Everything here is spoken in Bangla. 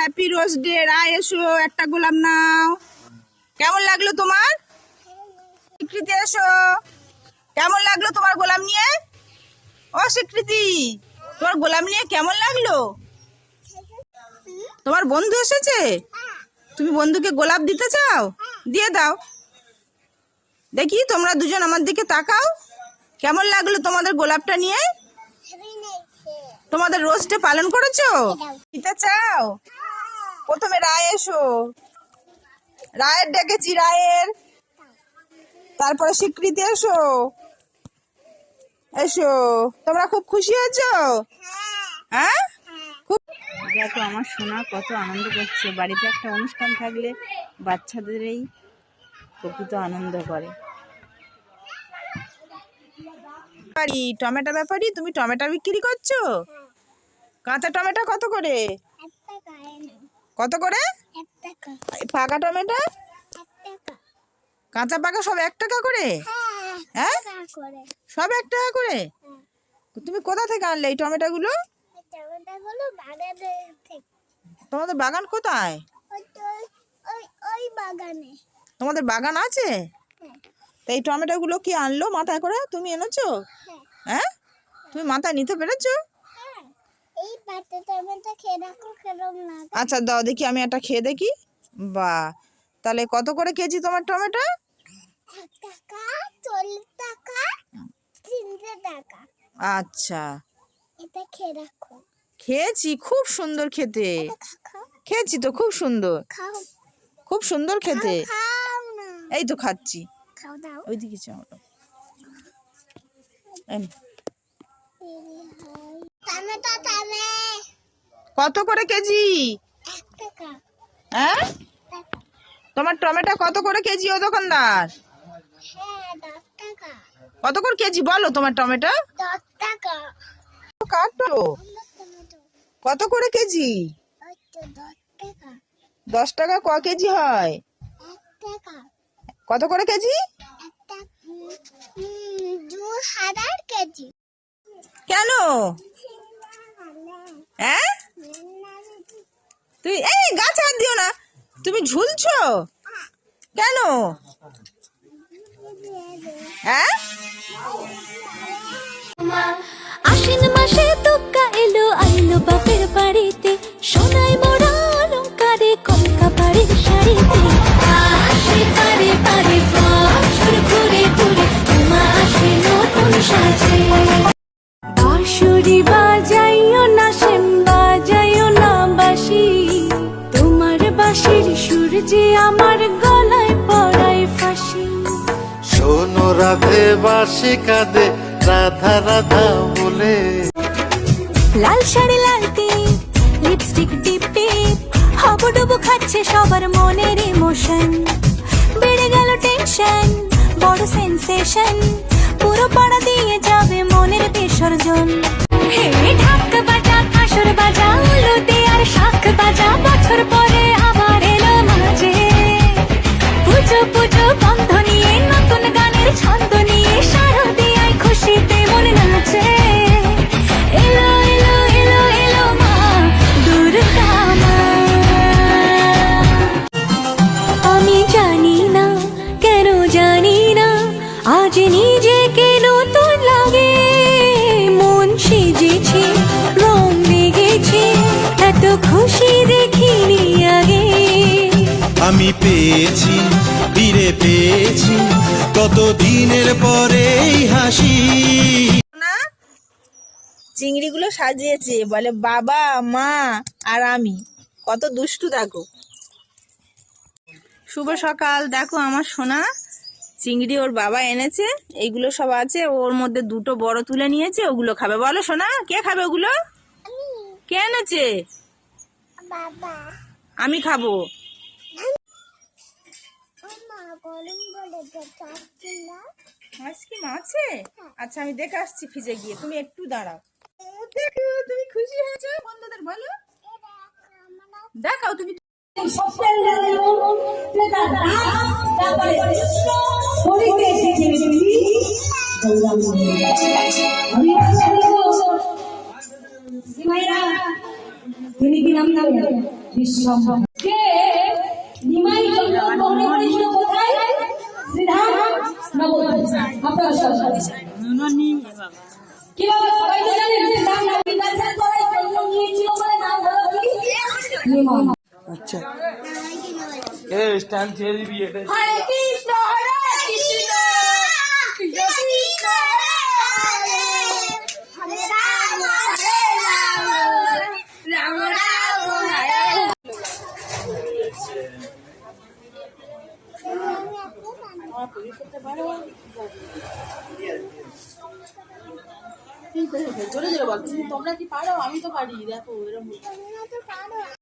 হ্যাপি রোজ ডে রায়, এসো, একটা গোলাপ নাও। কেমন লাগল তোমার? স্বীকৃতি এসো। কেমন লাগল তোমার গোলাম নিয়ে? ও স্বীকৃতি তোমার গোলাম নিয়ে কেমন লাগল? তোমার বন্ধু এসেছে? তুমি বন্ধুকে গোলাপ দিতে চাও? দিয়ে দাও। দেখি, তোমরা দুজন আমার দিকে তাকাও। কেমন লাগল তোমাদের গোলাপটা নিয়ে? তোমাদের রোজটা পালন করেছ? দিতে চাও? প্রথমে রায় এসো। রায়ের ডেকেছি, রায়ের। তারপরে স্বীকৃতি এসো। এসো। তোমরা খুব খুশি হয়েছো? হ্যাঁ? খুব দেখো, আমার সোনা কত আনন্দ করছে। বাড়িতে একটা অনুষ্ঠান থাকলে বাচ্চাদেরই প্রকৃত আনন্দ করে। টমেটো ব্যাপারি, তুমি টমেটো বিক্রি করছ? কাঁচা টমেটো কত করে? কত করে? পাকা টমেটো? কাঁচা পাকা সব এক টাকা করে? হ্যাঁ সব এক টাকা করে? তুমি কোথা থেকে আনলে এই টমেটোগুলো? তোমাদের বাগান কোথায়? তোমাদের বাগান আছে? তো এই টমেটোগুলো কি আনলো মাথায় করে? তুমি এনেছো? হ্যাঁ? তুমি মাথায় নিতে পেরেছ এই পাতা টমেটো খেয়ে রাখো খেলাম না আচ্ছা দাও দেখি আমি একটা খেয়ে দেখি। বা তাহলে কত করে কেজি তোমার টমেটো? আচ্ছা। খেয়ে রাখো। খেয়েছি খুব সুন্দর খেতে। খেয়েছি তো খুব সুন্দর। খাও। খুব সুন্দর খেতে। এই তো খাচ্ছি। ওইদিকে টমে কত করে কেজি? হ্যাঁ? তোমার টমেটো কত করে কেজি ও দোকানদার? কত করে কেজি বলো তোমার টমেটো? কাটো। কত করে কেজি? দশ টাকা ক কেজি হয়? কত করে কেজি? কেন? হ্যাঁ? তুই এই, গাছ হাত দিও না। তুমি ঝুলছো? কেন? হ্যাঁ? আশ্বিন মাসে এলো, আইলো বাপের বাড়িতে। মোড়া অলঙ্কারে বাড়ির শাড়িতে। আসে পারে পারে বছর ঘুরে ঘুরে তোমা আসে নতুন সাজে। বাঁশুরি বাজাইও আমার গলায় পড়ায় ফাঁসি। শোনো রাধে বাসি কাঁদে রাধা রাধা বলে। লাল শাড়ি লাল টিপ লিপস্টিক টিপ টিপ হবডুবু খাচ্ছে সবার মনের ইমোশন বেড়ে গেল টেনশন বড় সেন্সেশন পুরো পাড়া দিয়ে যাবে মনের বিসর্জন। পেয়েছি ফিরে পেয়েছি কত দিনের পরে হাসি চিংড়িগুলো সাজিয়েছে বলে বাবা মা আর আমি। কত দুষ্টু দেখো। শুভ সকাল। দেখো আমার সোনা চিংড়ি ওর বাবা এনেছে এইগুলো সব আছে ওর মধ্যে দুটো বড় তুলে নিয়েছে ওগুলো খাবে। বলো সোনা কে খাবে ওগুলো? কে এনেছে? আমি খাব মা গরম বলে যে চাচ্ছি না আইসক্রিম আছে? আচ্ছা আমি দেখে আসছি ফ্রিজে গিয়ে। তুমি একটু দাঁড়াও। দেখো তুমি খুশি হয়েছো? বন্ধুদের বলো। দেখাও তুমি। তিনি কি নাম কীভাবে সবাই তো জানেন শ্রীধাম নবদ্বীপের তলায় জন্ম নিয়েছিল বলে নাম হলো কি আচ্ছা। এ স্ট্যান্ড ছেড়ে দিবি এটা। হরে কৃষ্ণ কৃষ্ণ কৃষ্ণ হরে হরে রাম হরে রাম রাম রাম হরে বল তোমরা কি পারো? আমি তো পারি। দেখো এরকম